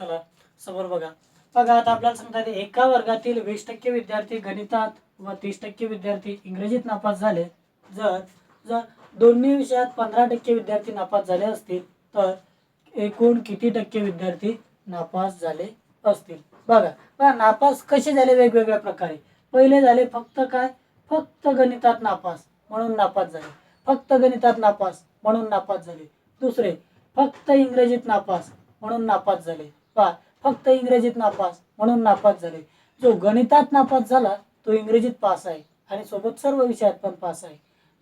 चला समोर बघा. बघा आता आपल्याला सांगतात एका वर्गातील वीस टक्के विद्यार्थी गणितात व तीस टक्के विद्यार्थी इंग्रजीत नापास झाले. जर जर दोन्ही विषयात पंधरा टक्के विद्यार्थी नापास झाले असतील तर एकूण किती टक्के विद्यार्थी नापास झाले असतील? बघा बघा नापास कसे झाले वेगवेगळ्या प्रकारे? पहिले झाले फक्त काय? फक्त गणितात नापास म्हणून नापास झाले. फक्त गणितात नापास म्हणून नापास झाले. दुसरे फक्त इंग्रजीत नापास म्हणून नापास झाले. पहा फक्त इंग्रजीत नापास म्हणून नापास झाले. जो गणितात नापास झाला तो इंग्रजीत पास आहे आणि सोबत सर्व विषयात पण पास आहे.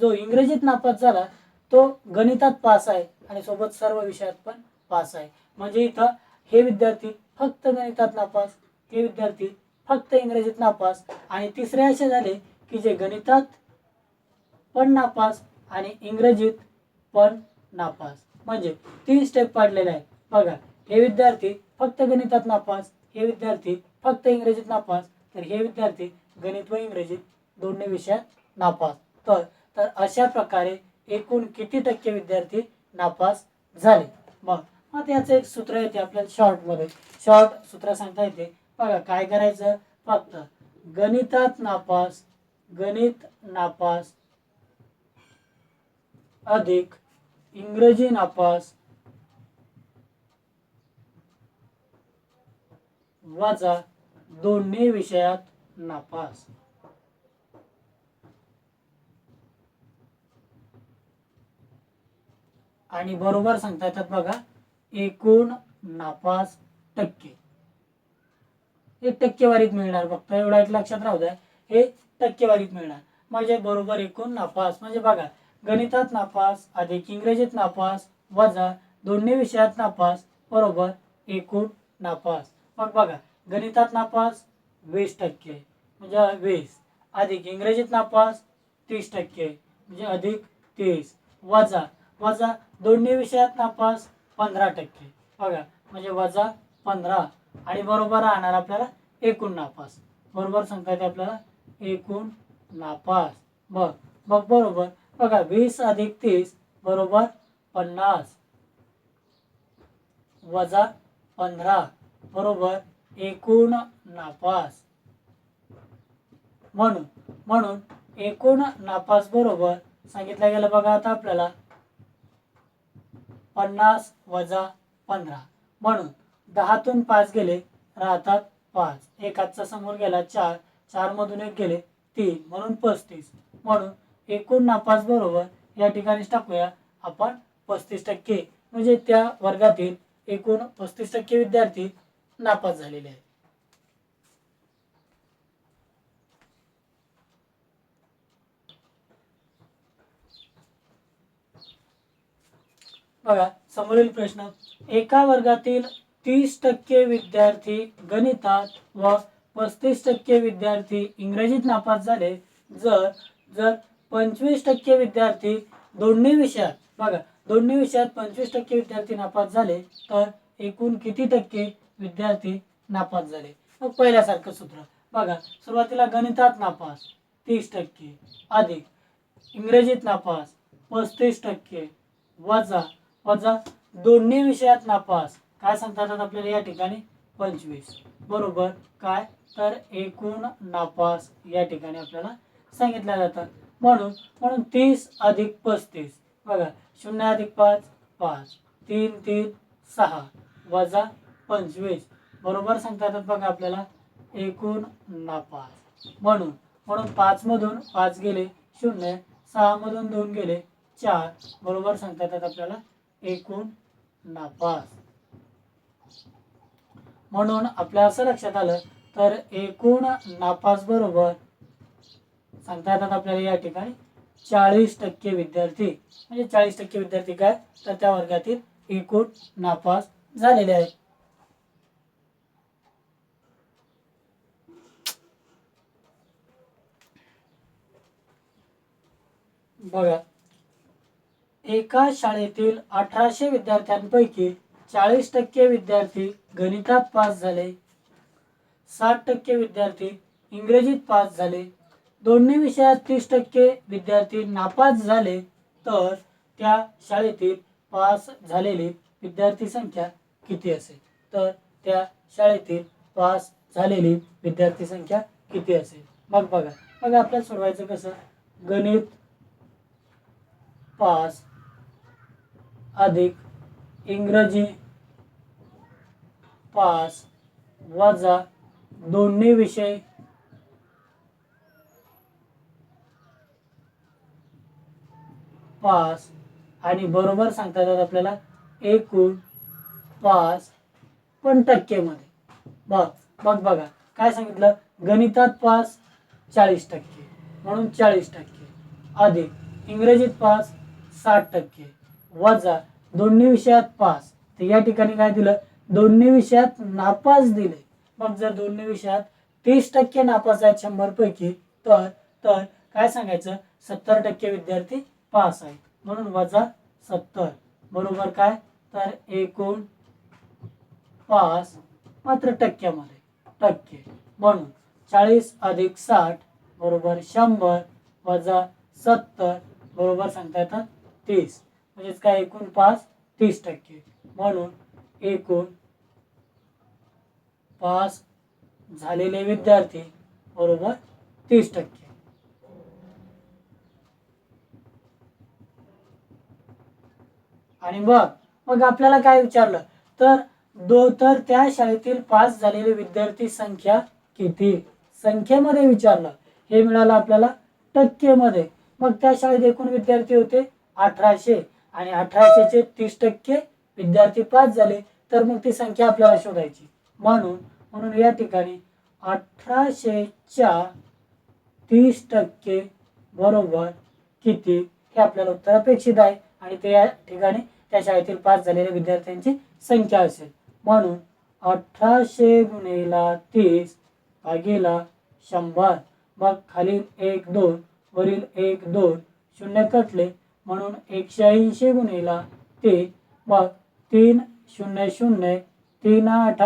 जो इंग्रजीत नापास झाला तो गणितात पास आहे आणि सोबत सर्व विषयात पण पास आहे. म्हणजे इथं हे विद्यार्थी फक्त गणितात नापास हे विद्यार्थी फक्त इंग्रजीत नापास आणि तिसरे असे झाले की जे गणितात पण नापास आणि इंग्रजीत पण नापास. म्हणजे तीन स्टेप पाडलेले आहे बघा हे विद्यार्थी फक्त गणितात नापास हे विद्यार्थी फक्त इंग्रजीत नापास तर हे विद्यार्थी गणित व इंग्रजीत दोन्ही विषयात नापास. तर तर अशा प्रकारे एकूण किती टक्के विद्यार्थी नापास झाले? मग मग त्याचं एक सूत्र येते आपल्याला शॉर्टमध्ये. शॉर्ट सूत्र सांगता येते. बघा काय करायचं? फक्त गणितात नापास गणित नापास अधिक इंग्रजी नापास वजा दोन्ही विषयात नापास. आणि बरोबर सांगता येतात बघा एकूण नापास टक्के. हे टक्केवारीत मिळणार फक्त एवढा एक लक्षात राहू द्या. हे टक्केवारीत मिळणार. म्हणजे बरोबर एकूण नापास. म्हणजे बघा गणितात नापास अधिक इंग्रजीत नापास वजा दोन्ही विषयात नापास बरोबर एकूण नापास. मग बघा गणितात नापास वीस टक्के म्हणजे वीस. अधिक इंग्रजीत नापास तीस टक्के म्हणजे अधिक तीस. वजा. वजा दोन्ही विषयात नापास पंधरा टक्के बघा म्हणजे वजा पंधरा. आणि बरोबर राहणार आपल्याला एकूण नापास. बरोबर सांगता येते आपल्याला एकूण नापास. बघ बघ बरोबर. बघा वीस अधिक तीस बरोबर पन्नास. वजा पंधरा. बरोबर एकूण नापास. म्हणून म्हणून एकूण नापास बरोबर सांगितलं गेलं बघा आता आपल्याला. पन्नास वजा पंधरा. म्हणून दहातून पाच गेले राहतात पाच. एकाचा समोर गेला चार चार मधून एक गेले तीन म्हणून पस्तीस. म्हणून एकूण नापास बरोबर या ठिकाणीच टाकूया आपण पस्तीस टक्के. म्हणजे त्या वर्गातील एकूण पस्तीस टक्के विद्यार्थी नापास झालेले आहेत. बघा समोरील प्रश्न एका वर्गातील तीस टक्के विद्यार्थी गणितात व पस्तीस टक्के विद्यार्थी इंग्रजीत नापास झाले जर जर पंचवीस टक्के विद्यार्थी दोन्ही विषयात बघा दोन्ही विषयात पंचवीस टक्के विद्यार्थी नापास झाले तर एकूण किती टक्के विद्यार्थी नापास झाले. मग पहिल्यासारखं सूत्र. बघा सुरुवातीला गणितात नापास तीस टक्के. अधिक इंग्रजीत नापास पस्तीस टक्के. वजा वजा दोन्ही विषयात नापास. काय सांगतात आपल्याला या ठिकाणी? पंचवीस. बरोबर? काय? तर एकूण नापास या ठिकाणी आपल्याला सांगितलं जातं म्हणून म्हणून तीस अधिक पस्तीस. बघा शून्य अधिक पाच पाच. तीन तीन सहा. वजा पंचवीस. बरोबर सांगता येतात बघा आपल्याला एकूण नापास. म्हणून म्हणून पाचमधून पाच गेले शून्य. सहामधून दोन गेले चार. बरोबर सांगता येतात आपल्याला एकूण नापास. म्हणून आपल्या असं लक्षात आलं तर एकूण नापास बरोबर सांगता येतात आपल्याला या ठिकाणी चाळीस टक्के विद्यार्थी. म्हणजे चाळीस टक्के विद्यार्थी काय? तर त्या वर्गातील एकूण नापास झालेले आहेत. बघा. एका शाळेतील अठराशे विद्यार्थ्यांपैकी चाळीस टक्के विद्यार्थी गणितात पास झाले साठ टक्के विद्यार्थी इंग्रजीत पास झाले दोन्ही विषयात तीस टक्के विद्यार्थी नापास झाले तर त्या शाळेतील पास झालेली विद्यार्थी संख्या किती असेल? तर त्या शाळेतील पास झालेली विद्यार्थी संख्या किती असेल? मग बघा. मग आपल्याला सोडवायचं कसं? गणित पास अधिक इंग्रजी पास वजा दोन्ही विषय पास आणि बरोबर सांगता येतात आपल्याला एकूण पास पण टक्केमध्ये. बघ बघ बघा. काय सांगितलं? गणितात पास चाळीस टक्के. म्हणून चाळीस टक्के. अधिक. इंग्रजीत पास साठ टक्के. वजा दोन्ही विषयात पास तर या ठिकाणी काय दिलं? दोन्ही विषयात नापास दिले. मग जर दोन्ही विषयात तीस टक्के नापास आहेत शंभर पैकी तर तर काय सांगायचं? सत्तर टक्के विद्यार्थी पास आहेत. म्हणून वजा सत्तर. बरोबर काय? तर एकूण पास मात्र टक्क्यामध्ये. टक्के. म्हणून चाळीस अधिक साठ बरोबर शंभर वजा सत्तर. बरोबर सांगता येतात तीस. म्हणजेच काय? एकूण पास तीस टक्के. म्हणून एकूण पास झालेले विद्यार्थी बरोबर तीस टक्के. आणि मग मग आपल्याला काय विचारलं? तर दो तर त्या शाळेतील पास झालेले विद्यार्थी संख्या किती? संख्येमध्ये विचारलं. हे मिळालं आपल्याला टक्केमध्ये. मग त्या शाळेत एकूण विद्यार्थी होते अठराशे आणि अठराशेचे तीस टक्के विद्यार्थी पास झाले तर मग ती संख्या आपल्याला शोधायची. म्हणून म्हणून या ठिकाणी अठराशेच्या तीस टक्के बरोबर किती हे आपल्याला उत्तर अपेक्षित आहे आणि ते या ठिकाणी त्या शाळेतील पास झालेल्या विद्यार्थ्यांची संख्या असेल. म्हणून अठराशे गुणेला तीस भागीला शंभर मग खालील एक दोन वरील एक दोन शून्य कटले म्हणून एकशे ऐंशी गुणिला तीन मग तीन शून्य शून्य तीन आठ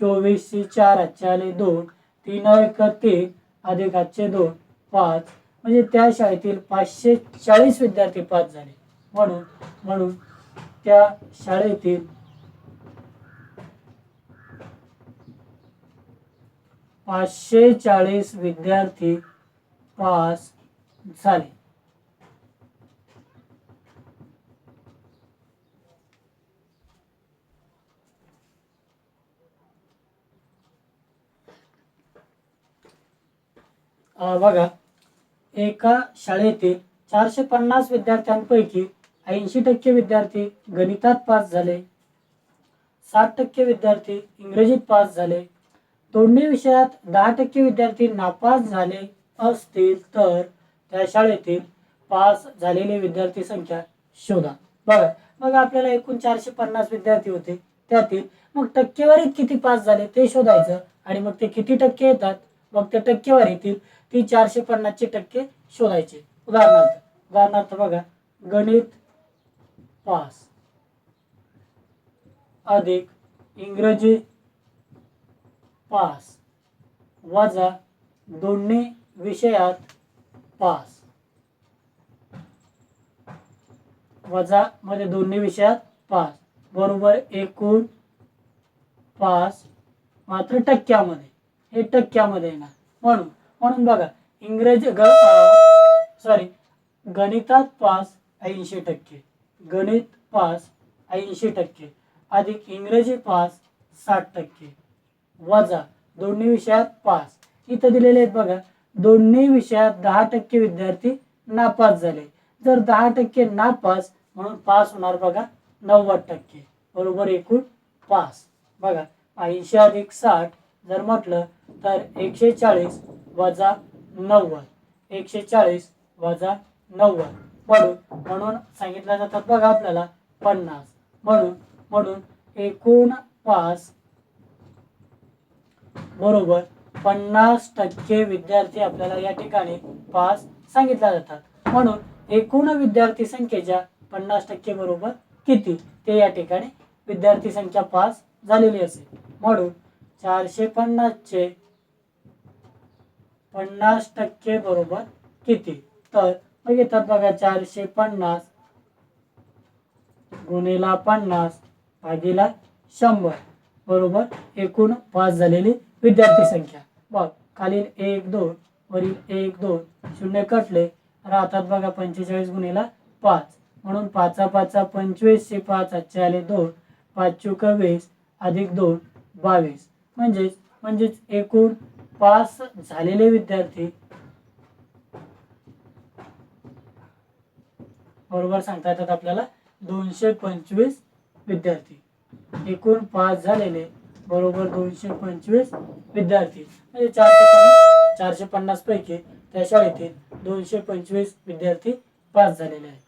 चोवीसशे चार आजचे आले दोन तीन एक तीन अधिक आजचे दोन पाच. म्हणजे त्या शाळेतील पाचशे चाळीस विद्यार्थी पास झाले. म्हणून म्हणून त्या शाळेतील पाचशे चाळीस विद्यार्थी पास झाले. बघा एका शाळेतील चारशे पन्नास विद्यार्थ्यांपैकी ऐंशी टक्के विद्यार्थी गणितात पास झाले सात टक्के विद्यार्थी इंग्रजीत पास झाले तोंडी विषयात दहा टक्के विद्यार्थी नापास झाले असतील तर त्या शाळेतील पास झालेले विद्यार्थी संख्या शोधा. बघा मग आपल्याला एकूण चारशे पन्नास विद्यार्थी होते त्यातील मग टक्केवारीत किती पास झाले ते शोधायचं आणि मग ते किती टक्के येतात? मग ते टक्केवारीतील ती चारशे पन्नासचे टक्के शोधायचे. उदाहरणार्थ उदाहरणार्थ बघा गणित पास. अधिक इंग्रजी पास. वजा दोन्ही विषयात पास. वजा मध्ये दोन्ही विषयात पास. बरोबर एकूण पास मात्र टक्क्यामध्ये. हे टक्क्यामध्ये येणार. म्हणून म्हणून बघा इंग्रजी ग सॉरी गणितात पास ऐंशी टक्के. गणित पास ऐंशी टक्के. अधिक इंग्रजी पास साठ टक्के. वजा दोन्ही विषयात पास इथं दिलेले आहेत बघा दोन्ही विषयात दहा टक्के विद्यार्थी नापास झाले. जर दहा टक्के नापास म्हणून पास होणार बघा नव्वद टक्के. बरोबर एकूण पास बघा ऐंशी अधिक साठ जर म्हटलं तर एकशे चाळीस वजा नव्वद. एकशे चाळीस वजा नव्वद. म्हणून म्हणून सांगितलं जातात बघा आपल्याला पन्नास. म्हणून म्हणून एकूण पास बरोबर पन्नास टक्के विद्यार्थी आपल्याला या ठिकाणी पास सांगितल्या जातात. म्हणून एकूण विद्यार्थी संख्येच्या पन्नास टक्के बरोबर किती? ते या ठिकाणी विद्यार्थी संख्या पास झालेली असेल. म्हणून चारशे पन्नासचे पन्नास टक्के बरोबर किती? तर मग येतात बघा चारशे पन्नास गुणेला पन्नास भागीला शंभर. बरोबर? एकूण पास झालेली विद्यार्थी संख्या. बघ खालील एक दोन वरील एक दोन शून्य कटले राहतात बघा पंचेचाळीस गुणेला पाच. म्हणून पाचा पाचा पंचवीसशे पाच आजचे आले दोन पाच चौक वीस अधिक दोन बावीस. म्हणजेच म्हणजेच एकूण पास झालेले विद्यार्थी बरोबर सांगता येतात आपल्याला दोनशे पंचवीस विद्यार्थी. एकूण पास झालेले बरोबर दोनशे पंचवीस विद्यार्थी. म्हणजे चारशे चारशे पन्नास पैकी त्या शाळेतील दोनशे पंचवीस विद्यार्थी पास झालेले आहेत.